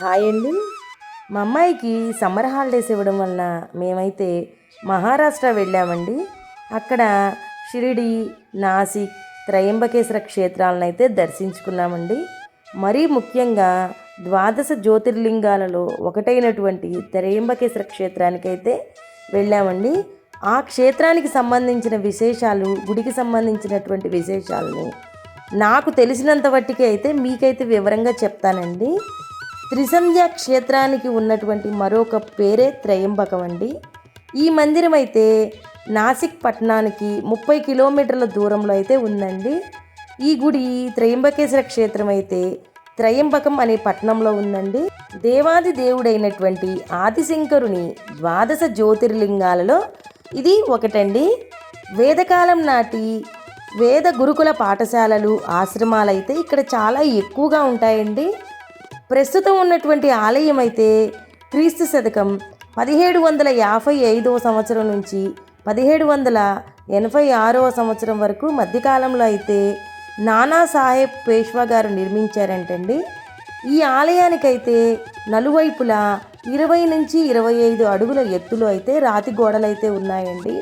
Hi అండి. మా అమ్మాయికి సమ్మర్ హాలిడేస్ ఇవ్వడం వలన మేమైతే మహారాష్ట్ర వెళ్ళామండి. అక్కడ షిరిడి నాసిక్ త్రయంబకేశ్వర క్షేత్రాలను అయితే దర్శించుకున్నామండి. మరీ ముఖ్యంగా ద్వాదశ జ్యోతిర్లింగాలలో ఒకటైనటువంటి త్రయంబకేశ్వర క్షేత్రానికైతే వెళ్ళామండి. ఆ క్షేత్రానికి సంబంధించిన విశేషాలు గుడికి సంబంధించినటువంటి విశేషాలను నాకు తెలిసినంత వట్టికి అయితే మీకైతే వివరంగా చెప్తానండి. త్రిసంధ్య క్షేత్రానికి ఉన్నటువంటి మరొక పేరే త్రయంబకం అండి. ఈ మందిరం అయితే నాసిక్ పట్టణానికి ముప్పై కిలోమీటర్ల దూరంలో అయితే ఉందండి. ఈ గుడి త్రయంబకేశ్వర క్షేత్రం అయితే త్రయంబకం అనే పట్టణంలో ఉందండి. దేవాది దేవుడైనటువంటి ఆదిశంకరుని ద్వాదశ జ్యోతిర్లింగాలలో ఇది ఒకటండి. వేదకాలం నాటి వేద గురుకుల పాఠశాలలు ఆశ్రమాలు అయితే ఇక్కడ చాలా ఎక్కువగా ఉంటాయండి. ప్రస్తుతం ఉన్నటువంటి ఆలయం అయితే క్రీస్తు శతకం పదిహేడు వందల యాభై ఐదవ సంవత్సరం నుంచి పదిహేడు వందల ఎనభై ఆరవ సంవత్సరం వరకు మధ్యకాలంలో అయితే నానా సాహెబ్ పేష్వా గారు నిర్మించారంటండి. ఈ ఆలయానికైతే నలువైపులా ఇరవై నుంచి ఇరవై ఐదు అడుగుల ఎత్తులో అయితే రాతి గోడలు అయితే ఉన్నాయండి.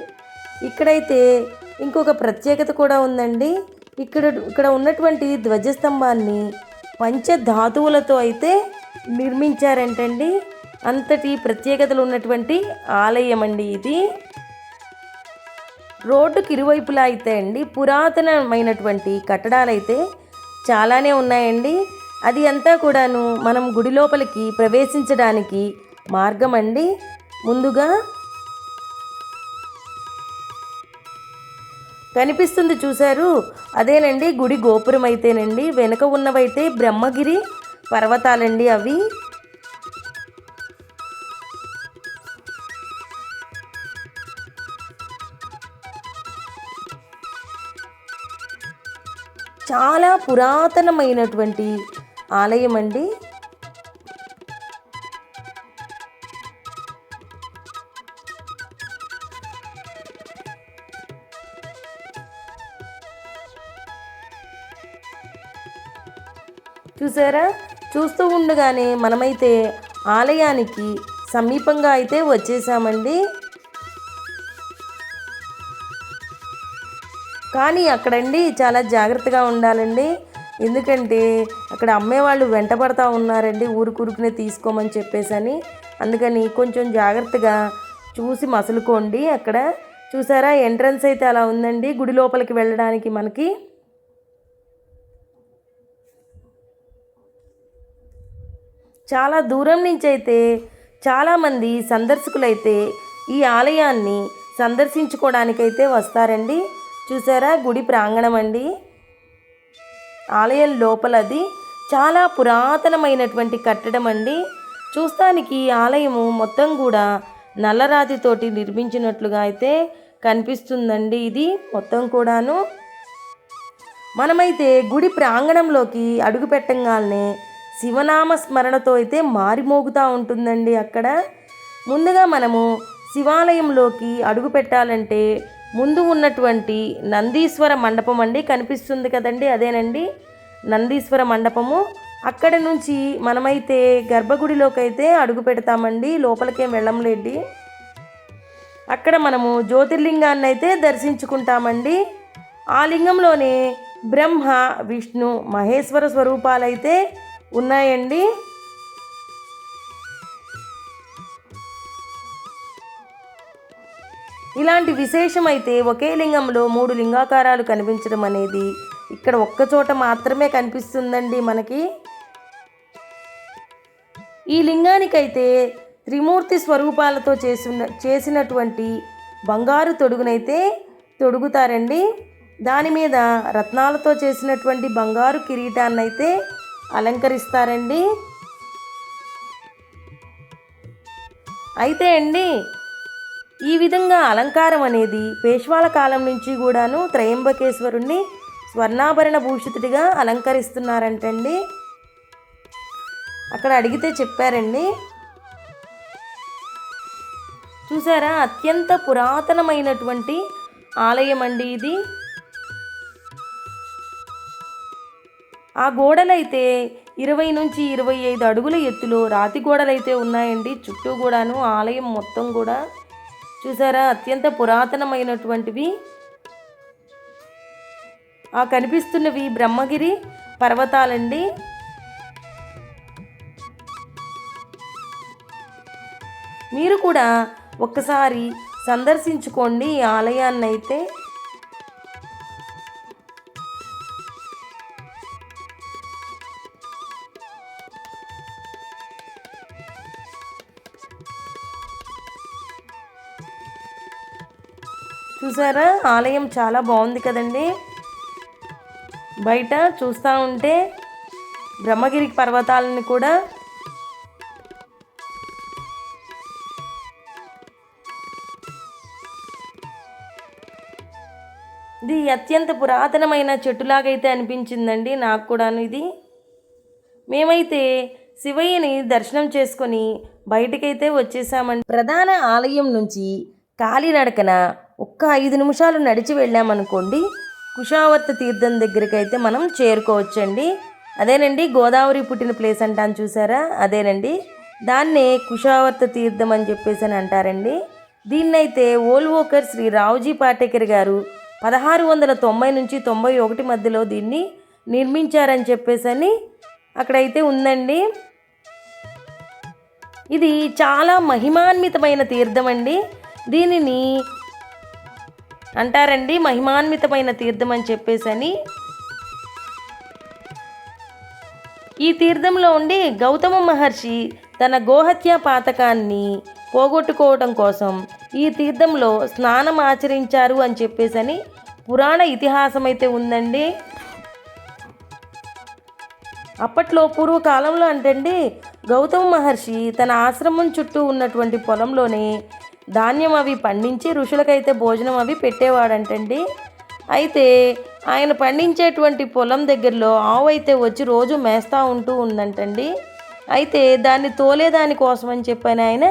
ఇక్కడైతే ఇంకొక ప్రత్యేకత కూడా ఉందండి. ఇక్కడ ఇక్కడ ఉన్నటువంటి ధ్వజస్తంభాన్ని పంచధాతువులతో అయితే నిర్మించారంటండి. అంతటి ప్రత్యేకతలు ఉన్నటువంటి ఆలయం అండి ఇది. రోడ్డుకి ఇరువైపులా అయితే అండి పురాతనమైనటువంటి కట్టడాలు అయితే చాలానే ఉన్నాయండి. అది అంతా కూడాను మనం గుడి లోపలికి ప్రవేశించడానికి మార్గం అండి ముందుగా కనిపిస్తుంది చూశారు. అదేనండి గుడి గోపురం అయితేనండి వెనుక ఉన్నవైతే బ్రహ్మగిరి పర్వతాలండి అవి. చాలా పురాతనమైనటువంటి ఆలయం అండి చూసారా? చూస్తూ ఉండగానే మనమైతే ఆలయానికి సమీపంగా అయితే వచ్చేసామండి. కానీ అక్కడండి చాలా జాగ్రత్తగా ఉండాలండి. ఎందుకంటే అక్కడ అమ్మేవాళ్ళు వెంటబడతా ఉన్నారండి. ఊరుకురుకునే తీసుకోమని చెప్పేసని. అందుకని కొంచెం జాగ్రత్తగా చూసి మసులుకోండి అక్కడ. చూసారా? ఎంట్రన్స్ అయితే అలా ఉందండి. గుడి లోపలికి వెళ్ళడానికి మనకి. చాలా దూరం నుంచి అయితే చాలామంది సందర్శకులైతే ఈ ఆలయాన్ని సందర్శించుకోవడానికైతే వస్తారండి. చూసారా? గుడి ప్రాంగణం అండి. ఆలయం లోపలది చాలా పురాతనమైనటువంటి కట్టడం అండి. చూస్తానికి ఆలయము మొత్తం కూడా నల్లరాతితోటి నిర్మించినట్లుగా అయితే కనిపిస్తుందండి ఇది మొత్తం కూడాను. మనమైతే గుడి ప్రాంగణంలోకి అడుగు పెట్టంగానే శివనామ స్మరణతో అయితే మారిమోగుతూ ఉంటుందండి అక్కడ. ముందుగా మనము శివాలయంలోకి అడుగు పెట్టాలంటే ముందు ఉన్నటువంటి నందీశ్వర మండపం అండి కనిపిస్తుంది కదండి అదేనండి. నందీశ్వర మండపము. అక్కడ నుంచి మనమైతే గర్భగుడిలోకి అయితే అడుగు పెడతామండి. లోపలికేం వెళ్ళంలేండి అక్కడ మనము జ్యోతిర్లింగాన్ని అయితే దర్శించుకుంటామండి. ఆ లింగంలోనే బ్రహ్మ విష్ణు మహేశ్వర స్వరూపాలైతే ఉన్నాయండి. ఇలాంటి విశేషమైతే ఒకే లింగంలో మూడు లింగాకారాలు కనిపించడం అనేది ఇక్కడ ఒక్కచోట మాత్రమే కనిపిస్తుందండి మనకి. ఈ లింగానికైతే త్రిమూర్తి స్వరూపాలతో చేసిన చేసినటువంటి బంగారు తొడుగునైతే తొడుగుతారండి. దాని మీద రత్నాలతో చేసినటువంటి బంగారు కిరీటాన్ని అయితే అలంకరిస్తారండి. అయితే అండి ఈ విధంగా అలంకారం అనేది పేష్వాల కాలం నుంచి కూడాను త్రయంబకేశ్వరుణ్ణి స్వర్ణాభరణ భూషితుడిగా అలంకరిస్తున్నారంటండి. అక్కడ అడిగితే చెప్పారండి చూసారా అత్యంత పురాతనమైనటువంటి ఆలయం అండి ఇది. ఆ గోడలైతే ఇరవై నుంచి ఇరవై ఐదు అడుగుల ఎత్తులో రాతి గోడలు అయితే ఉన్నాయండి. చుట్టూ కూడాను ఆలయం మొత్తం కూడా చూసారా? అత్యంత పురాతనమైనటువంటివి. ఆ కనిపిస్తున్నవి బ్రహ్మగిరి పర్వతాలండి. మీరు కూడా ఒక్కసారి సందర్శించుకోండి ఈ ఆలయాన్ని చూసారా? ఆలయం చాలా బాగుంది కదండి. బయట చూస్తూ ఉంటే బ్రహ్మగిరి పర్వతాలను కూడా ఇది అత్యంత పురాతనమైన చెట్టులాగైతే అనిపించిందండి నాకు కూడాను ఇది. మేమైతే శివయ్యని దర్శనం చేసుకొని బయటకైతే వచ్చేసామండి. ప్రధాన ఆలయం నుంచి కాలినడకన ఒక్క ఐదు నిమిషాలు నడిచి వెళ్ళామనుకోండి కుషావర్త తీర్థం దగ్గరికి అయితే మనం చేరుకోవచ్చండి. అదేనండి గోదావరి పుట్టిన ప్లేస్ అంటాను చూసారా? అదేనండి. దాన్నే కుషావర్త తీర్థం అని చెప్పేసి అని అంటారండి. దీన్నైతే ఓల్వోకర్ శ్రీ రావుజీ పాటేకర్ గారు పదహారు వందల తొంభై నుంచి తొంభై ఒకటి మధ్యలో దీన్ని నిర్మించారని చెప్పేసి అని అక్కడైతే ఉందండి. ఇది చాలా మహిమాన్వితమైన తీర్థం అండి దీనిని అంటారండి మహిమాన్వితమైన తీర్థం అని చెప్పేసి అని ఈ తీర్థంలో ఉండి గౌతమ మహర్షి తన గోహత్య పాతకాన్ని పోగొట్టుకోవటం కోసం ఈ తీర్థంలో స్నానం ఆచరించారు అని చెప్పేసి అని పురాణ ఇతిహాసం అయితే ఉందండి. అప్పట్లో పూర్వకాలంలో అంటండి గౌతమ మహర్షి తన ఆశ్రమం చుట్టూ ఉన్నటువంటి పొలంలోనే ధాన్యం అవి పండించి ఋషులకైతే భోజనం అవి పెట్టేవాడంటండి. అయితే ఆయన పండించేటువంటి పొలం దగ్గరలో ఆవు అయితే వచ్చి రోజు మేస్తూ ఉంటూ ఉందంటండి. అయితే దాన్ని తోలేదాని కోసం అని చెప్పని ఆయన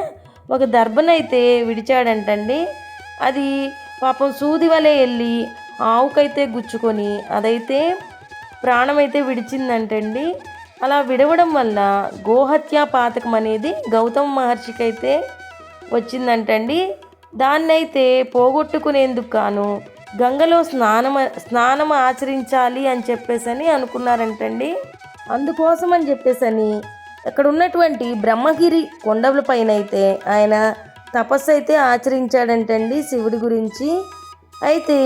ఒక దర్భనైతే విడిచాడంటండి. అది పాపం సూది వలె వెళ్ళి ఆవుకైతే గుచ్చుకొని అదైతే ప్రాణమైతే విడిచిందంటండి. అలా విడవడం వల్ల గోహత్యా పాతకం అనేది గౌతమ మహర్షికి అయితే వచ్చిందంటండి. దాన్నైతే పోగొట్టుకునేందుకు గాను గంగలో స్నానం స్నానం ఆచరించాలి అని చెప్పేసి అని అనుకున్నారంటండి. అందుకోసం అని చెప్పేసని అక్కడ ఉన్నటువంటి బ్రహ్మగిరి కొండలపైన అయితే ఆయన తపస్సు అయితే ఆచరించాడంటండి శివుడి గురించి. అయితే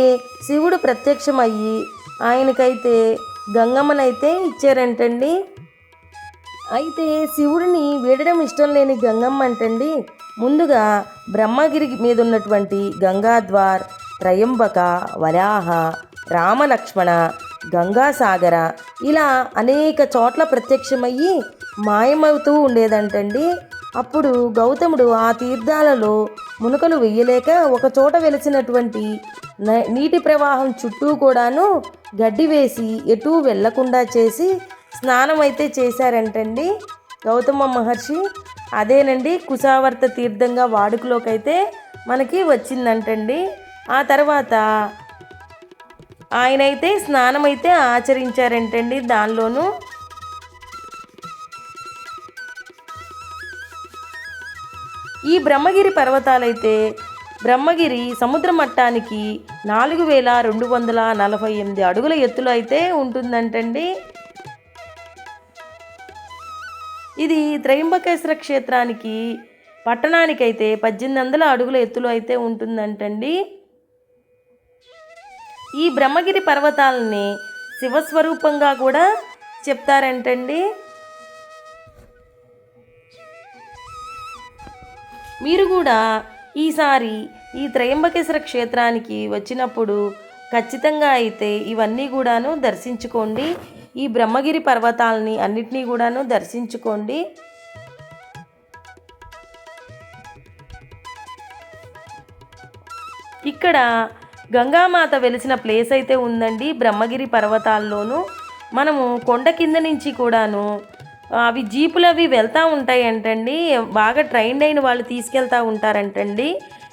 శివుడు ప్రత్యక్షమయ్యి ఆయనకైతే గంగమ్మనైతే ఇచ్చారంటండి. అయితే శివుడిని వీడడం ఇష్టం లేని గంగమ్మ అంటండి ముందుగా బ్రహ్మగిరి మీద ఉన్నటువంటి గంగాద్వార్ త్రయంబక వరాహ రామలక్ష్మణ గంగాసాగర ఇలా అనేక చోట్ల ప్రత్యక్షమయ్యి మాయమవుతూ ఉండేదంటండి. అప్పుడు గౌతముడు ఆ తీర్థాలలో మునుకలు వెయ్యలేక ఒక చోట వెలిసినటువంటి నీటి ప్రవాహం చుట్టూ కూడాను గడ్డి వేసి ఎటూ వెళ్ళకుండా చేసి స్నానం అయితే చేశారంటండి గౌతమ మహర్షి. అదేనండి కుశావర్త తీర్థంగా వాడుకలోకి అయితే మనకి వచ్చిందంటండి. ఆ తర్వాత ఆయనైతే స్నానం అయితే ఆచరించారంటండి దానిలోనూ. ఈ బ్రహ్మగిరి పర్వతాలైతే బ్రహ్మగిరి సముద్ర మట్టానికి నాలుగు వేల రెండు వందల నలభై ఎనిమిది అడుగుల ఎత్తులో అయితే ఉంటుందంటండి. ఇది త్రయంబకేశ్వర క్షేత్రానికి పట్టణానికైతే పద్దెనిమిది వందల అడుగుల ఎత్తులో అయితే ఉంటుందంటండి. ఈ బ్రహ్మగిరి పర్వతాలని శివస్వరూపంగా కూడా చెప్తారంటండి. మీరు కూడా ఈసారి ఈ త్రయంబకేశ్వర క్షేత్రానికి వచ్చినప్పుడు ఖచ్చితంగా అయితే ఇవన్నీ కూడాను దర్శించుకోండి. ఈ బ్రహ్మగిరి పర్వతాలని అన్నిటినీ కూడాను దర్శించుకోండి. ఇక్కడ గంగామాత వెలిసిన ప్లేస్ అయితే ఉందండి బ్రహ్మగిరి పర్వతాల్లోనూ. మనము కొండ కింద నుంచి కూడాను అవి జీపులు అవి వెళ్తూ ఉంటాయంటండి. బాగా ట్రైన్ అయిన వాళ్ళు తీసుకెళ్తూ ఉంటారంటండి.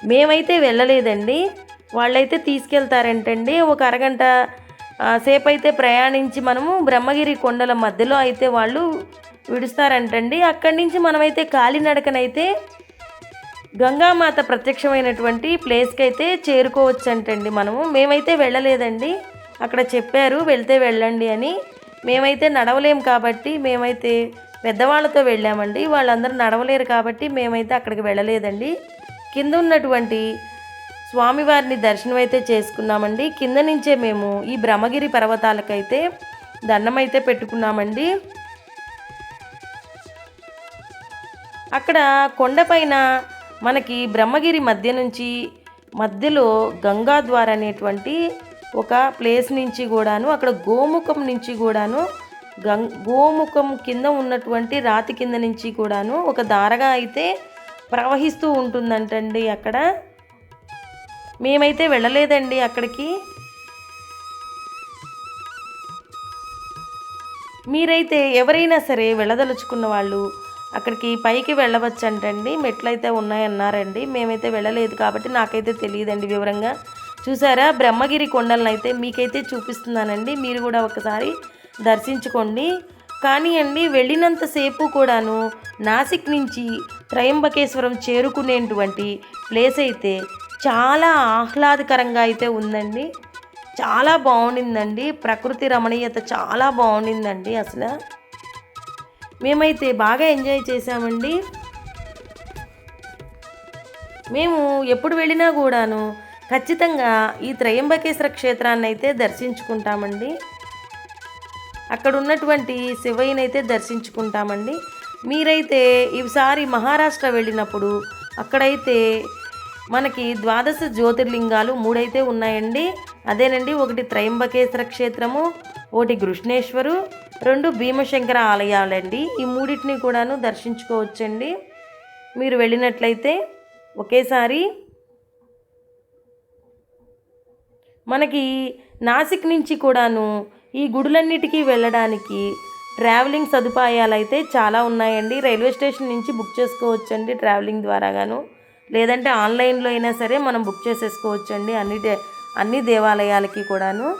మేమైతే వెళ్ళలేదండి. వాళ్ళైతే తీసుకెళ్తారంటండి. ఒక అరగంట సేపు అయితే ప్రయాణించి మనము బ్రహ్మగిరి కొండల మధ్యలో అయితే వాళ్ళు విడుస్తారంటండి. అక్కడి నుంచి మనమైతే కాలినడకనైతే గంగామాత ప్రత్యక్షమైనటువంటి ప్లేస్కి అయితే చేరుకోవచ్చంటండి మనము. మేమైతే వెళ్ళలేదండి. అక్కడ చెప్పారు వెళ్తే వెళ్ళండి అని. మేమైతే నడవలేం కాబట్టి మేమైతే పెద్దవాళ్ళతో వెళ్ళామండి. వాళ్ళందరూ నడవలేరు కాబట్టి మేమైతే అక్కడికి వెళ్ళలేదండి. కింద ఉన్నటువంటి స్వామివారిని దర్శనం అయితే చేసుకున్నామండి. కింద నుంచే మేము ఈ బ్రహ్మగిరి పర్వతాలకైతే దండం అయితే పెట్టుకున్నామండి. అక్కడ కొండపైన మనకి బ్రహ్మగిరి మధ్య నుంచి మధ్యలో గంగాద్వార్ అనేటువంటి ఒక ప్లేస్ నుంచి కూడాను అక్కడ గోముఖం నుంచి కూడాను గం గోముఖం కింద ఉన్నటువంటి రాతి కింద నుంచి కూడాను ఒక దారగా అయితే ప్రవహిస్తూ ఉంటుందంటండి అక్కడ. మేమైతే వెళ్ళలేదండి అక్కడికి. మీరైతే ఎవరైనా సరే వెళ్ళదలుచుకున్న వాళ్ళు అక్కడికి పైకి వెళ్ళవచ్చంటండి. మెట్లయితే ఉన్నాయన్నారండి. మేమైతే వెళ్ళలేదు కాబట్టి నాకైతే తెలియదండి వివరంగా. చూసారా? బ్రహ్మగిరి కొండలను అయితే మీకైతే చూపిస్తున్నానండి. మీరు కూడా ఒకసారి దర్శించుకోండి. కానీ అండి వెళ్ళినంతసేపు కూడాను నాసిక్ నుంచి త్రయంబకేశ్వరం చేరుకునేటువంటి ప్లేస్ అయితే చాలా ఆహ్లాదకరంగా అయితే ఉందండి. చాలా బాగుండిందండి. ప్రకృతి రమణీయత చాలా బాగుండిందండి అసలు. మేమైతే బాగా ఎంజాయ్ చేసామండి మేము ఎప్పుడు వెళ్ళినా కూడాను ఖచ్చితంగా ఈ త్రయంబకేశ్వర క్షేత్రాన్ని అయితే దర్శించుకుంటామండి. అక్కడ ఉన్నటువంటి శివయ్యని అయితే దర్శించుకుంటామండి. మీరైతే ఈసారి మహారాష్ట్ర వెళ్ళినప్పుడు అక్కడైతే మనకి ద్వాదశ జ్యోతిర్లింగాలు మూడైతే ఉన్నాయండి. అదేనండి ఒకటి త్రయంబకేశ్వర క్షేత్రము ఒకటి కృష్ణేశ్వరు రెండు భీమశంకర ఆలయాలండి. ఈ మూడింటిని కూడాను దర్శించుకోవచ్చండి. మీరు వెళ్ళినట్లయితే ఒకేసారి మనకి నాసిక్ నుంచి కూడాను ఈ గుడులన్నిటికీ వెళ్ళడానికి ట్రావెలింగ్ సదుపాయాలు అయితే చాలా ఉన్నాయండి. రైల్వే స్టేషన్ నుంచి బుక్ చేసుకోవచ్చండి ట్రావెలింగ్ ద్వారాగాను లేదంటే ఆన్లైన్లో అయినా సరే మనం బుక్ చేసేసుకోవచ్చండి అన్ని దే- అన్ని దేవాలయాలకి కూడాను.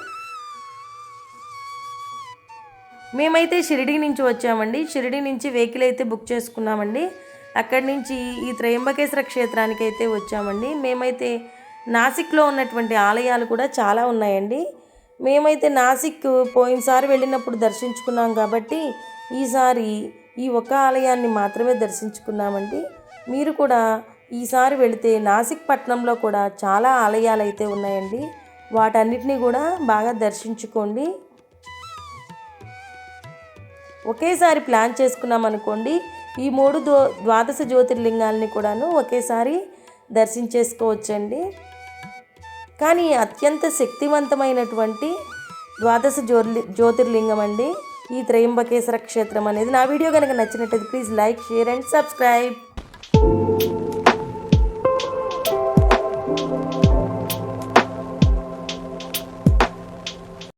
మేమైతే షిరిడి నుంచి వచ్చామండి. షిరిడి నుంచి వెహికల్ అయితే బుక్ చేసుకున్నామండి. అక్కడి నుంచి ఈ త్రయంబకేశ్వర క్షేత్రానికి అయితే వచ్చామండి. మేమైతే నాసిక్లో ఉన్నటువంటి ఆలయాలు కూడా చాలా ఉన్నాయండి. మేమైతే నాసిక్ పోయినసారి వెళ్ళినప్పుడు దర్శించుకున్నాం కాబట్టి ఈసారి ఈ ఒక్క ఆలయాన్ని మాత్రమే దర్శించుకున్నామండి. మీరు కూడా ఈసారి వెళితే నాసిక్ పట్టణంలో కూడా చాలా ఆలయాలు అయితే ఉన్నాయండి. వాటన్నిటిని కూడా బాగా దర్శించుకోండి. ఒకేసారి ప్లాన్ చేసుకున్నాం అనుకోండి. ఈ మూడు దో ద్వాదశ జ్యోతిర్లింగాలని కూడాను ఒకేసారి దర్శించేసుకోవచ్చండి. కానీ అత్యంత శక్తివంతమైనటువంటి ద్వాదశ జ్యోతి జ్యోతిర్లింగం అండి ఈ త్రయంబకేశ్వర క్షేత్రం అనేది నా వీడియో కనుక నచ్చినట్టయితే please like share and subscribe.